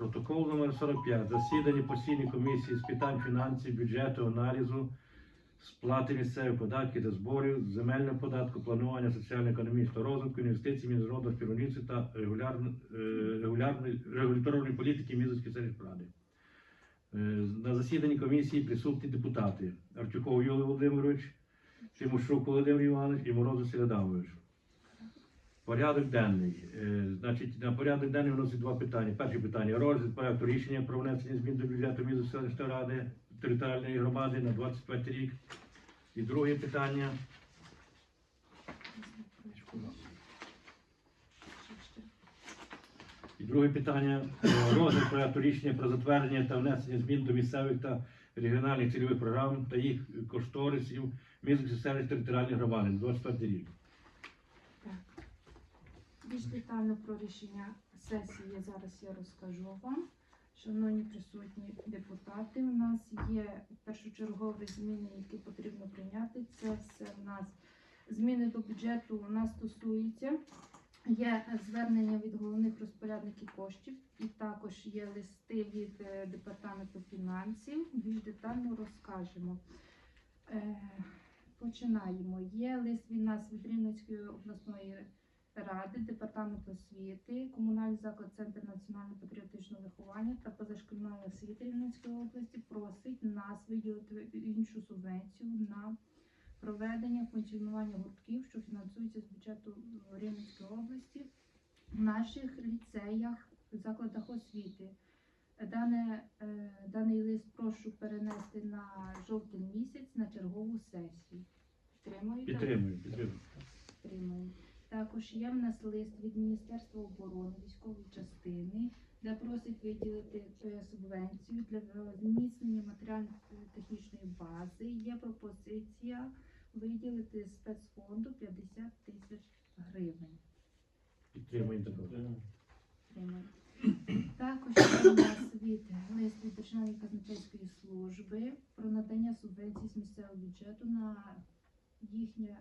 Протокол номер 45. Засідання постійної комісії з питань фінансів, бюджету, аналізу, сплати місцевих податків та зборів, земельного податку, планування соціально-економічного розвитку, інвестицій, міжнародного співробітництва та е, регуляторної політики Мізовської селищради. Е, На засіданні комісії присутні депутати Артюков Юрій Володимирович, Тимошук Володимир Іванович і Морозов Сергій Адамович. Порядок денний. Е, Значить, на порядок денний вносить два питання. Перше питання розгляд проекту рішення про внесення змін до бюджету Мізу ради територіальної громади на 25 рік. І друге питання. І друге питання е, розгляд проекту рішення про затвердження та внесення змін до місцевих та регіональних цільових програм та їх кошторисів Мізу селищної територіальної громади на 25 рік. Більш детально про рішення сесії зараз я розкажу вам. Шановні присутні депутати, у нас є першочергові зміни, які потрібно прийняти. Це все в нас зміни до бюджету у нас стосується. Є звернення від головних розпорядників коштів, і також є листи від е, департаменту фінансів. Більш детально розкажемо. Е, Починаємо. Є лист від нас від Рівненської обласної ради, департаменту освіти, комунальний заклад Центр національно-патріотичного виховання та позашкільної освіти Рівненської області просить нас виділити іншу субвенцію на проведення функціонування гуртків, що фінансуються з бюджету Рівненської області в наших ліцеях, закладах освіти. Дане, е, даний лист прошу перенести на жовтень місяць на чергову сесію. Підтримуєте? Підтримую, підтримую. Підтримую. Також є в нас лист від Міністерства оборони військової частини, де просить виділити субвенцію для зміцнення матеріально-технічної бази. Є пропозиція виділити спецфонду 50 тисяч гривень. Підтримую також. Також є у нас від лист від Державної казначейської служби про надання субвенцій з місцевого бюджету на їхнє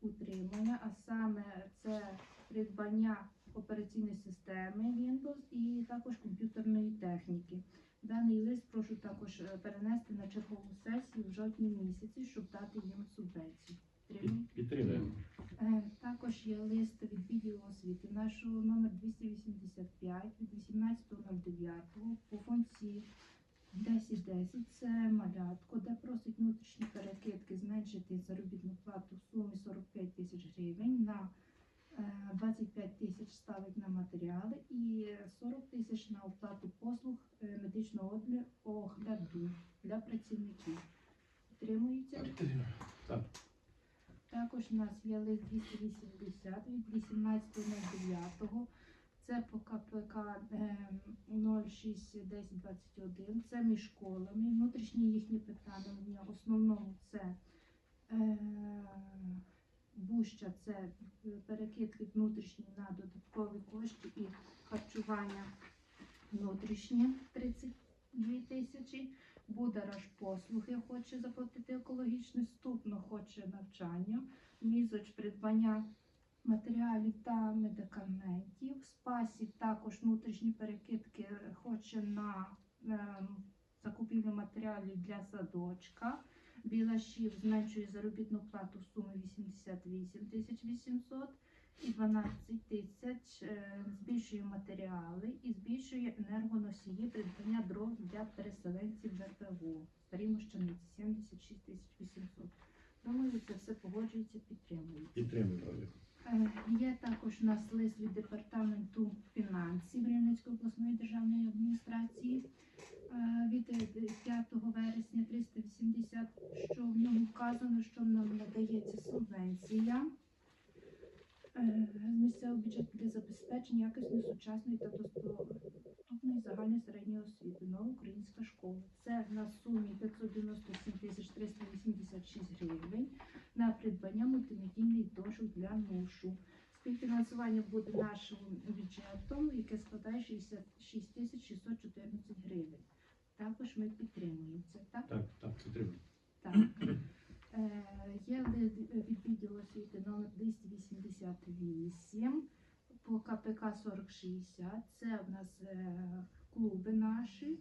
утримання, а саме це придбання операційної системи Windows і також комп'ютерної техніки. Даний лист прошу також е, перенести на чергову сесію в жовтні місяці, щоб дати їм субвенцію. Підтримую. Е, Також є лист від відділу освіти нашого номер 285 від 18.09 по функції 1010 це малятко, де просить внутрішні перекидки зменшити заробітну плату в сумі 45 тисяч гривень на е, 25 тисяч ставить на матеріали і 40 тисяч на оплату послуг е, медичного огляду для працівників. Підтримується? Так. Також у нас є лист 280 від 18.09. Це по КПК ем, 061021. Це між школами. Внутрішні їхні питання в основному це е, буща, це перекидки внутрішні на додаткові кошти і харчування внутрішнє 32 тисячі. Будараш послуги хоче заплатити екологічний ступно, хоче навчання, мізоч придбання матеріалів та медикаментів. Спасі також внутрішні перекидки хоче на ем, закупівлю матеріалів для садочка. Білашів зменшує заробітну плату в сумі 88 тисяч 800 і 12 тисяч е, збільшує матеріали і збільшує енергоносії придбання дров для переселенців ВПО. Старі мощаниці 76 тисяч 800. Думаю, це все погоджується, підтримується. Підтримую. Олег. Е, Є також у нас лист від департаменту фінансів Рівненської обласної державної адміністрації е, від е, 5 вересня 380, що в ньому вказано, що нам надається субвенція е, з місцевого бюджету для забезпечення якісної сучасної та доступної загальної середньої освіти. Нова українська школа. Це на сумі 597 тисяч 386 гривень на придбання мультимедійних дошок для ношу. Співфінансування буде нашим бюджетом, яке складає 66 тисяч 614 гривень. Також ми підтримуємо це. Так, Так, так, підтримую. так. Е, є ли- від відділу освіти номер 288 по КПК 4060. Це в нас е, клуби наші.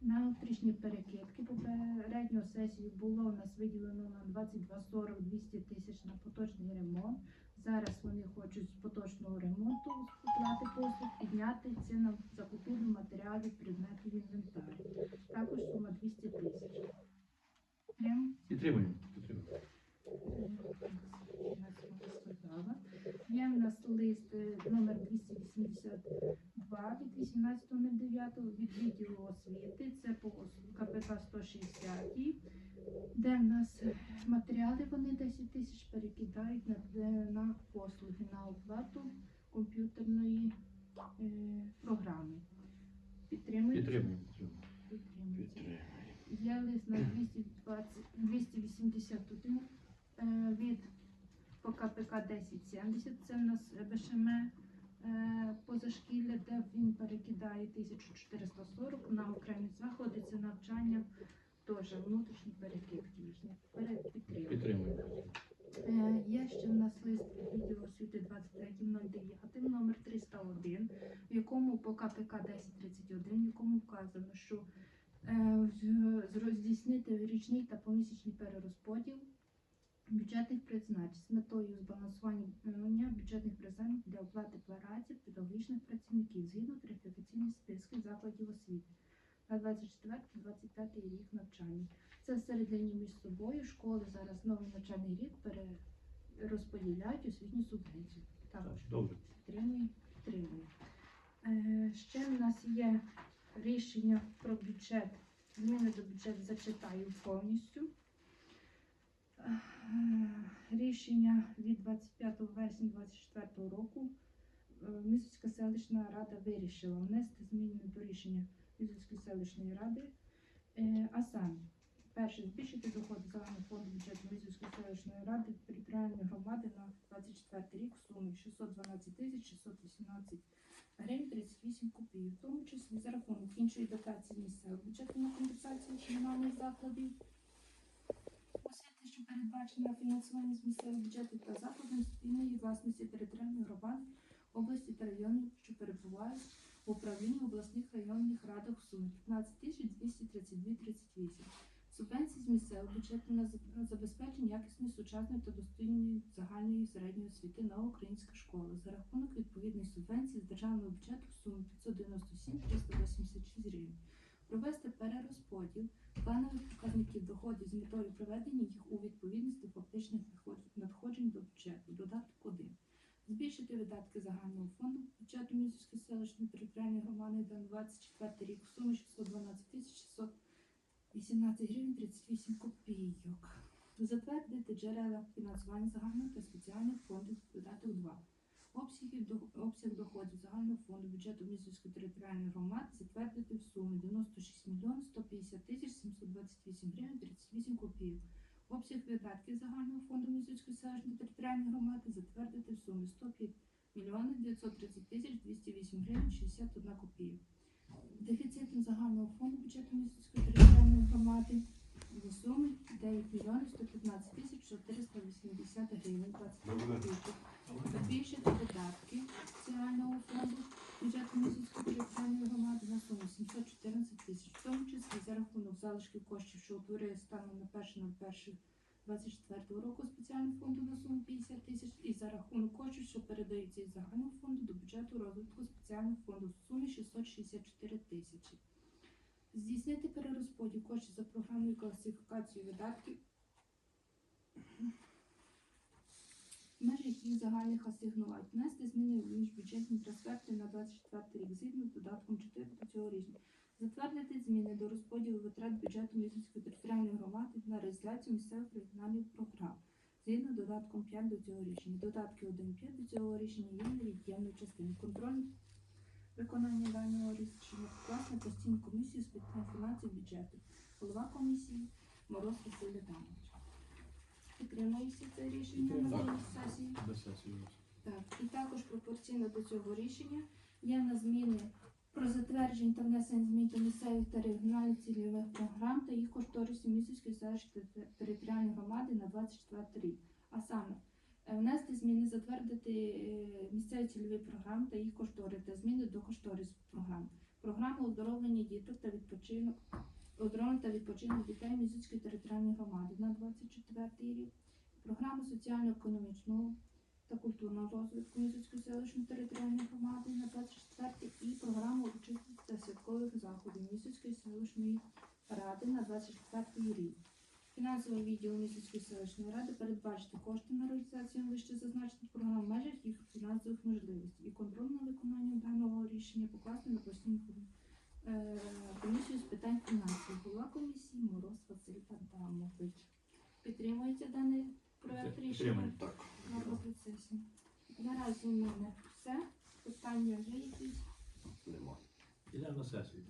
На електричні перекидки попередньо сесію було у нас виділено на 2240 200 тисяч на поточний ремонт. Зараз вони хочуть з поточного ремонту оплати послуг підняти це на закупівлю матеріалів предметів інвентарю. Також сума 200 тисяч. Підтримуємо. Підтримуємо. Є в нас лист е, номер 282 від 18.09 від відділу освіти. Це по КПК 160, де в нас е, матеріали вони 10 тисяч перекидають на, е, на послуги, на оплату комп'ютерної е, програми. Підтримуєте? Підтримуємо. Підтримуєте. Є лист на 220, 281 е, від по КПК 1070. Це в нас БШМ е, позашкілля, де він перекидає 1440 на окремі заходи. Це навчання теж внутрішні перекидки їхні. Підтримуємо. Е, Є ще в нас лист відділу освіти 23.09, номер 301, в якому по КПК 1031, в якому вказано, що е, здійснити річний та помісячний перерозподіл бюджетних призначень з метою збалансування бюджетних призначень для оплати праці педагогічних працівників згідно тарифікаційних списків закладів освіти на 24-25 рік навчання. Це всередині між собою школи зараз новий навчальний рік перерозподіляють освітню субвенцію. Також Так, добре. підтримую, підтримую. Е, ще в нас є рішення про бюджет. Зміни до бюджету зачитаю повністю. Е, Рішення від 25 вересня 2024 року е, селищна рада вирішила внести зміни до рішення Місяцької селищної ради, Е, а саме перше збільшити доходи загального фонду бюджету Місяцької селищної ради територіальної громади на 24 рік в сумі 612 тисяч 618 гривень 38 копійок, в тому числі за рахунок іншої дотації місцевого бюджету на компенсацію комунальних закладів. Освіти, що передбачено на фінансування з місцевого бюджету та закладів спільної власності територіальної громади області та районів, що перебувають в управлінні обласних районних радах в сумі 15 тисяч 232,38. Субвенції з місцевого бюджету на за- на забезпечення якісної сучасної та достойної загальної середньої освіти на українська школа за рахунок відповідної субвенції з державного бюджету в сумі 597 386 гривень. Провести перерозподіл планових показників доходів з метою приведення їх у відповідність до фактичних надходжень- до бюджету. Додаток 1. Збільшити видатки загального фонду бюджету Місівської селищної територіальної громади на 24 рік в сумі 612 тисяч 618 гривень 38 копійок. Затвердити джерела фінансування загального та спеціальних фондів додаток 2. Обсягів обсяг доходів загального фонду бюджету Місівської територіальної громади затвердити в сумі 96 мільйонів 150 тисяч 728 гривень 38 копійок. Обсяг видатків загального фонду Місівської селищної територіальної громади затвердити в сумі 105 мільйонів 930 тисяч 208 гривень 61 копійок. Дефіцитом загального фонду бюджету Місівської територіальної громади в сумі 9 мільйонів 115 тисяч 480 гривень 20 копійок. Збільшити видатки соціального фонду бюджету місяцької територіальної громади на суму 714 тисяч, в тому числі за рахунок залишків коштів, що утворює станом на 1.01.24 року спеціального фонду на суму 50 тисяч і за рахунок коштів, що передаються із загального фонду до бюджету розвитку спеціального фонду в сумі 664 тисячі. Здійснити перерозподіл коштів за програмою класифікації видатків в межах їх загальних асигнувань, внести зміни в міжбюджетні трансферти на 24 рік згідно з додатком 4 до цього рішення. Затвердити зміни до розподілу витрат бюджету Місяцької територіальної громади на реалізацію місцевих регіональних програм. Згідно з додатком 5 до цього рішення. Додатки 1-5 до цього рішення є невід'ємною частиною. Контроль виконання даного рішення покласти на постійну комісію з питань фінансів бюджету. Голова комісії Мороз Василь Адамович. Підтримується це рішення на Так. сесії. Так, і також пропорційно до цього рішення є на зміни про затвердження та внесення змін до місцевих та регіональних цільових програм та їх кошторисів місяцької селищної територіальної громади на 24 рік. А саме Внести зміни, затвердити е, місцеві цільові програми та їх кошторис та зміни до кошторис програм. Програма оздоровлення діток та відпочинок оздоровлення та відпочинок дітей Мізицької територіальної громади на 24 рік. Програма соціально-економічного та культурного розвитку Мізицької селищної територіальної громади на 24 і програма урочистих та святкових заходів Місяцької селищної ради на 24 рік. Фінансовий відділ Місяцької селищної ради передбачити кошти на реалізацію вище зазначених програм в межах їх фінансових можливостей і контроль на виконання даного рішення покласти на постійну е, комісію з питань фінансів. Голова комісії Мороз Василь Адамович. Підтримується даний проект рішення? Так. на процесі. Наразі в мене все. Питання є якісь? Йдемо на сесію.